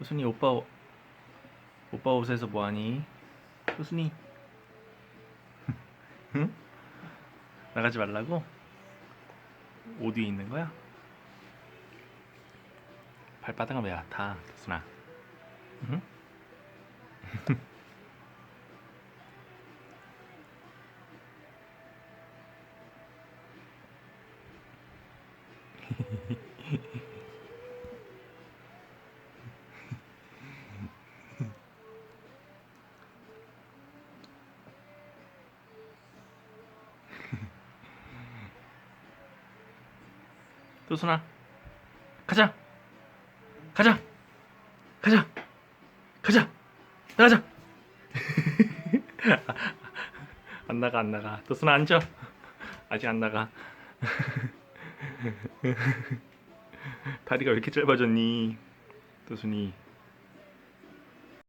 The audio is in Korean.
효순이 오빠 옷- 오빠 옷에서 뭐하니? 효순이 응? 나가지 말라고? 옷 위에 있는 거야? 발바닥은 왜 아파 효순아 응? 효순아 가자. 가자. 가자. 가자. 나가자. 안 나가 안 나가. 도순아 앉아. 아직 안 나가. 다리가 왜 이렇게 짧아졌니? 도순이